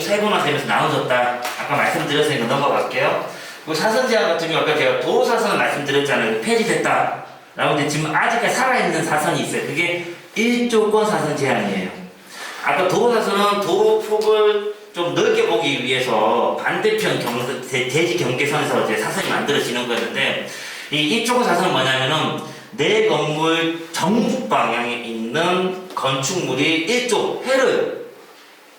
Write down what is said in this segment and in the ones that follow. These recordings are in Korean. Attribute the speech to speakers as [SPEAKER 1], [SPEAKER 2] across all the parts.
[SPEAKER 1] 세분화 되면서 나눠졌다. 아까 말씀드렸으니까 넘어갈게요. 그 사선 제한 같은 경우 아까 제가 도로 사선을 말씀드렸잖아요. 폐지됐다. 라고 근데 지금 아직까지 살아있는 사선이 있어요. 그게 1조권 사선 제한이에요. 아까 도로 사선은 도로 폭을 좀 넓게 보기 위해서 반대편 경, 대, 대지 경계선에서 이제 사선이 만들어지는 거였는데 이 1조권 사선은 뭐냐면은 내 건물 정북 방향에 있는 건축물이 1조 해를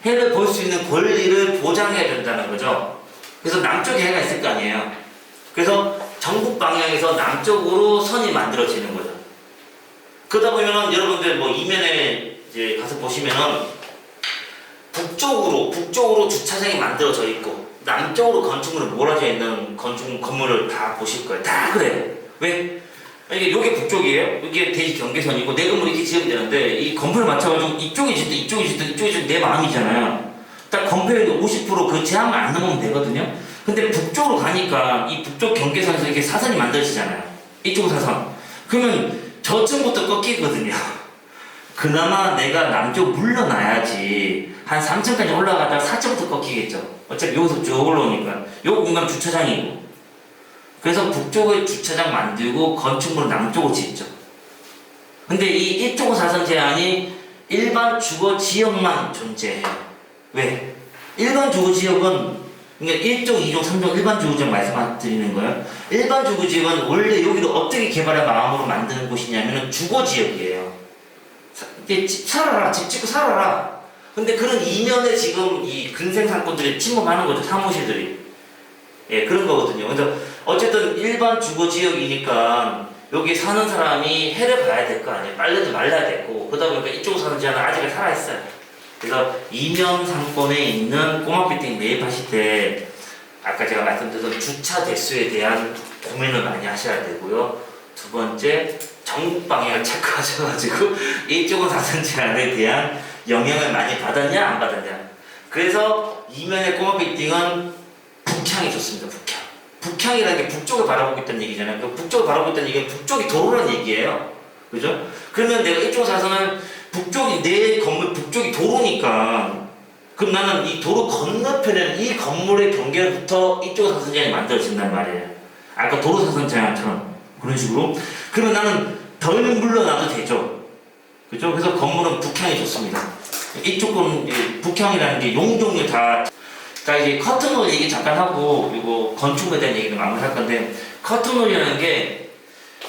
[SPEAKER 1] 해를 볼 수 있는 권리를 보장해야 된다는 거죠. 그래서 남쪽에 해가 있을 거 아니에요. 그래서 전국 방향에서 남쪽으로 선이 만들어지는 거죠. 그러다 보면은 여러분들 뭐 이면에 이제 가서 보시면은 북쪽으로 북쪽으로 주차장이 만들어져 있고 남쪽으로 건축물이 몰아져 있는 건축 건물을 다 보실 거예요. 다 그래요. 왜? 이게 요게 북쪽이에요. 이게 대지 경계선이고 내 건물이 이렇게 지으면 되는데 이 건물을 맞춰가지고 이쪽이 짓든 이쪽이 짓든 이쪽이 짓든 내 마음이잖아요. 딱 건폐율 50%그 제한만 안 넘으면 되거든요. 근데 북쪽으로 가니까 이 북쪽 경계선에서 이렇게 사선이 만들어지잖아요. 이쪽 사선. 그러면 저층부터 꺾이거든요. 그나마 내가 남쪽 물러나야지 한 3층까지 올라가다가 4층부터 꺾이겠죠. 어차피 여기서 쭉 올라오니까. 요 공간 주차장이고. 그래서 북쪽에 주차장 만들고 건축물을 남쪽으로 짓죠. 근데 이 1조 사선 제한이 일반 주거 지역만 존재해요. 왜? 일반 주거 지역은 그러니까 1종, 2종, 3종 일반 주거 지역 말씀드리는 거예요. 일반 주거 지역은 원래 여기를 어떻게 개발할 마음으로 만드는 곳이냐면은 주거 지역이에요. 사- 이게 집 살아라, 집 짓고 살아라. 근데 그런 이면에 지금 이 근생 상권들이 침범하는 거죠, 사무실들이. 예, 그런 거거든요. 그래서 어쨌든 일반 주거 지역이니까 여기 사는 사람이 해를 봐야 될 거 아니에요. 빨래도 말라야 되고 그러다 보니까 이쪽 사는 지역은 아직 살아 있어요. 그래서 이면 상권에 있는 꼬마 빌딩 매입하실 때 아까 제가 말씀드렸던 주차 대수에 대한 고민을 많이 하셔야 되고요. 두 번째 전국 방향을 체크하셔가지고 이쪽은 사선 제한에 대한 영향을 많이 받았냐 안 받았냐. 그래서 이면의 꼬마 빌딩은 북향이 좋습니다. 북향. 북향이라는 게 북쪽을 바라보고 있다는 얘기잖아요. 그 북쪽을 바라보고 있다는 얘기는 북쪽이 도로라는 얘기예요. 그죠? 그러면 내가 이쪽 사선을 북쪽이 내 건물 북쪽이 도로니까 그럼 나는 이 도로 건너편에는 이 건물의 경계로부터 이쪽 사선 제한이 만들어진단 말이에요. 아까 도로 사선 제한처럼 그런 식으로 그러면 나는 덜 물러나도 되죠. 그죠? 그래서 건물은 북향이 좋습니다. 이쪽은 북향이라는 게 용종류 다. 자 이제 커튼홀 얘기 잠깐 하고 이거 건축물에 대한 얘기를 마무리할 건데 커튼홀이라는 게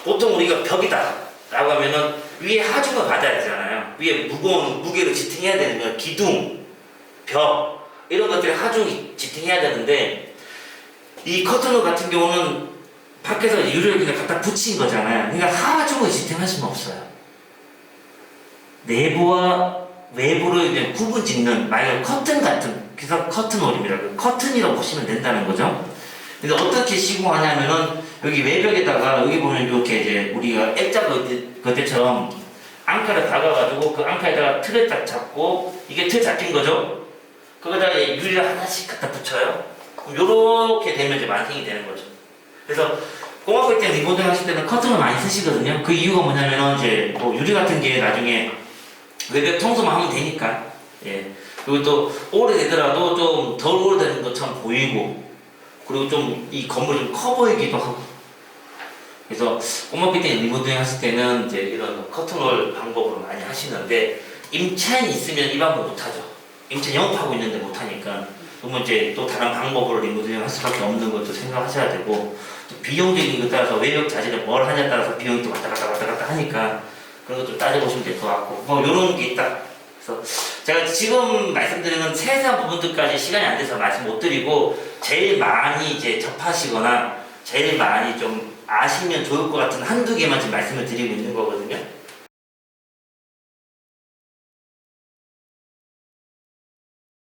[SPEAKER 1] 보통 우리가 벽이다라고 하면은 위에 하중을 받아야 되잖아요. 위에 무거운 무게를 지탱해야 되는 거야. 기둥, 벽 이런 것들이 하중이 지탱해야 되는데 이 커튼홀 같은 경우는 밖에서 유리를 그냥 갖다 붙인 거잖아요. 그러니까 하중을 지탱할 수는 없어요. 내부와 외부를 이제 구분 짓는 말 그대로 커튼 같은 그래서 커튼홀입니다. 그 커튼이라고 보시면 된다는 거죠. 근데 어떻게 시공하냐면은 여기 외벽에다가 여기 보면 이렇게 이제 우리가 액자 거대처럼 앙카를 박아가지고 그 앙카에다가 틀을 딱 잡고 이게 틀 잡힌 거죠. 거기다가 유리를 하나씩 갖다 붙여요. 요렇게 되면 이제 완성이 되는 거죠. 그래서 공학교 때 리모델 하실 때는 커튼을 많이 쓰시거든요. 그 이유가 뭐냐면은 이제 뭐 유리 같은 게 나중에 외벽 청소만 하면 되니까. 예. 그리고 또 오래되더라도 좀 덜 오래되는 것처럼 보이고 그리고 좀 이 건물이 좀 커 보이기도 하고 그래서 꼬마 빌딩 리모델링 하실 때는 이제 이런 커튼홀 방법으로 많이 하시는데 임차인이 있으면 이 방법 못하죠. 임차인 영업하고 있는데 못하니까 그러면 이제 또 다른 방법으로 리모델링 할 수밖에 없는 것도 생각하셔야 되고 또 비용적인 것 따라서 외벽 자재를 뭘 하냐에 따라서 비용이 또 왔다 갔다 왔다 갔다 하니까 그런 것좀 따져보시면 될 것 같고 뭐 이런 게 있다. 그래서 제가 지금 말씀드리는 세세한 부분들까지 시간이 안 돼서 말씀 못 드리고 제일 많이 이제 접하시거나 제일 많이 좀 아시면 좋을 것 같은 한두 개만 지금 말씀을 드리고 있는 거거든요.